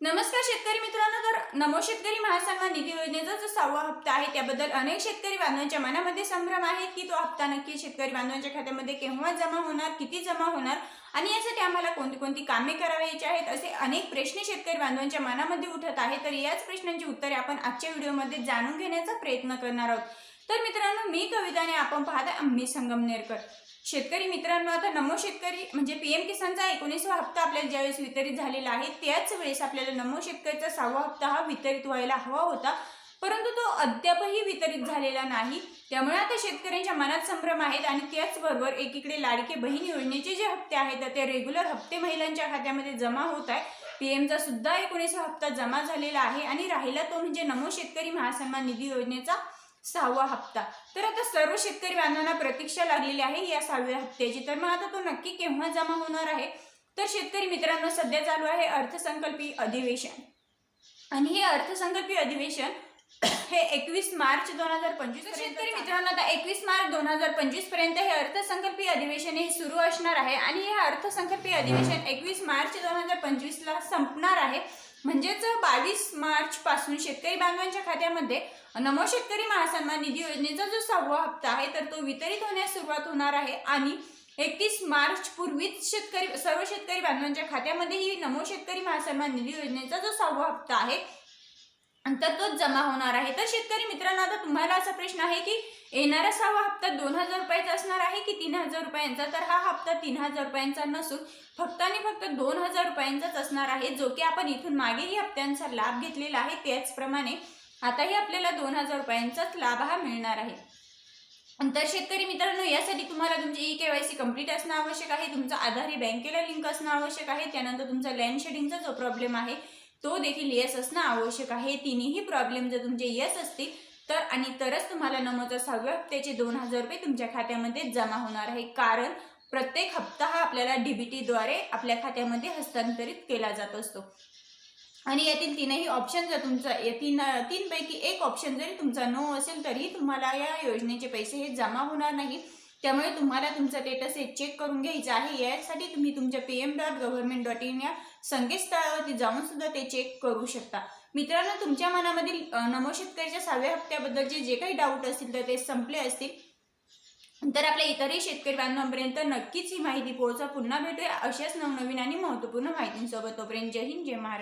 नमस्कार शेतकरी मित्रांनो तर नमो शेतकरी महासंघा निधी योजनेचा जो सहावा हप्ता आहे त्याबद्दल अनेक शेतकरी बांधवांच्या मनामध्ये संभ्रम आहे की तो हप्ता नक्की शेतकरी बांधवांच्या खात्यामध्ये केव्हा जमा होणार किती जमा होणार आणि यासाठी आम्हाला कोणती कोणती कामे करावायची आहेत असे अनेक प्रश्न शेतकरी बांधवांच्या मनामध्ये उठत आहे तर याच प्रश्नांची उत्तरे आपण आजच्या व्हिडिओमध्ये जाणून घेण्याचा प्रयत्न करणार आहोत. तर मित्रांनो मी कविताने आपण पाहता आम्ही संगमनेरकर शेतकरी मित्रांनो आता नमो शेतकरी म्हणजे पी एम किसानचा एकोणीसवा हप्ता आपल्याला ज्यावेळेस वितरित झालेला आहे त्याच वेळेस आपल्याला नमो शेतकरीचा सहावा हप्ता हा वितरित व्हायला हवा होता. परंतु तो अद्यापही वितरित झालेला नाही. त्यामुळे आता शेतकऱ्यांच्या मनात संभ्रम आहेत आणि त्याचबरोबर एकीकडे लाडके बहीण योजनेचे जे हप्ते आहेत तर ते रेग्युलर हप्ते महिलांच्या खात्यामध्ये जमा होत आहे. पीएमचा सुद्धा एकोणीसवा हप्ता जमा झालेला आहे आणि राहिला तो म्हणजे नमो शेतकरी महासन्मान निधी योजनेचा सहावा हप्ता. तर आता सर्व शेतकरी बांधवांना प्रतीक्षा लागलेली आहे या सहाव्या हप्त्याची. तर मग आता तो नक्की केव्हा जमा होणार आहे? तर शेतकरी मित्रांनो सध्या चालू आहे अर्थसंकल्पीय अधिवेशन. आणि हे अर्थसंकल्पीय अधिवेशन हे एकवीस मार्च दोन हजार पंचवीस शेतकरी मित्रांनो आता एकवीस मार्च दोन हजार पंचवीसपर्यंत हे अर्थसंकल्पीय अधिवेशन हे सुरू असणार आहे आणि हे अर्थसंकल्पीय अधिवेशन एकवीस मार्च दोन हजार पंचवीसला संपणार आहे. म्हणजेच बावीस मार्च पासून शेतकरी बांधवांच्या खात्यामध्ये नमो शेतकरी महासन्मान निधी योजनेचा जो सहावा हप्ता आहे तर तो वितरित होण्यास सुरुवात होणार आहे आणि एकतीस मार्च पूर्वीच शेतकरी सर्व शेतकरी बांधवांच्या खात्यामध्ये ही नमो शेतकरी महासन्मान निधी योजनेचा जो सहावा हप्ता आहे तर तोच जमा होणार आहे. तर शेतकरी मित्रांनो आता तुम्हाला असा प्रश्न आहे की येणारा सहावा हप्ता दोन हजार रुपयाचा असणार आहे की तीन हजार रुपयांचा? तर हा हप्ता तीन हजार रुपयांचा नसून फक्त आणि फक्त दोन हजार रुपयांचाच असणार आहे जो की आपण इथून मागेही हप्त्यांचा लाभ घेतलेला आहे. त्याचप्रमाणे आताही आपल्याला दोन हजार रुपयांचाच लाभ हा मिळणार आहे. तर शेतकरी मित्रांनो यासाठी तुम्हाला तुमची E K Y C complete असणं आवश्यक आहे. तुमचा आधार ही बँकेला लिंक असणं आवश्यक आहे. त्यानंतर तुमचा लँड शेडिंगचा जो प्रॉब्लेम आहे तो देखील येस असणं आवश्यक आहे. तिन्ही प्रॉब्लेम जर तुमचे येस असतील तर आणि तरच तुम्हाला नमोचा सहाव्या हप्त्याचे दोन हजार रुपये तुमच्या खात्यामध्ये जमा होणार आहे. कारण प्रत्येक हप्ता हा आपल्याला डीबीटीद्वारे आपल्या खात्यामध्ये हस्तांतरित केला जात असतो. आणि यातील तीनही ऑप्शन जर तुमचा या तीन तीनपैकी एक ऑप्शन जरी तुमचा नो असेल तरीही तुम्हाला या योजनेचे पैसे हे जमा होणार नाही त्यामुळे तुम्हाला तुमचं स्टेटस हे चेक करून घ्यायचं आहे. यासाठी तुम्ही तुमच्या P M dot government dot in या संकेतस्थळावरती जाऊन सुद्धा ते चेक करू शकता. मित्रांनो तुमच्या मनामधील नमो शेतकऱ्याच्या सहाव्या हप्त्याबद्दलचे जे काही डाऊट असतील तर ते संपले असतील. तर आपल्या इतरही शेतकरी बांधवांपर्यंत नक्कीच ही माहिती पोहोचा पुन्हा भेटूया अशाच नवनवीन आणि महत्त्वपूर्ण माहितींसोबत. तोपर्यंत जय हिंद जय महाराष्ट्र.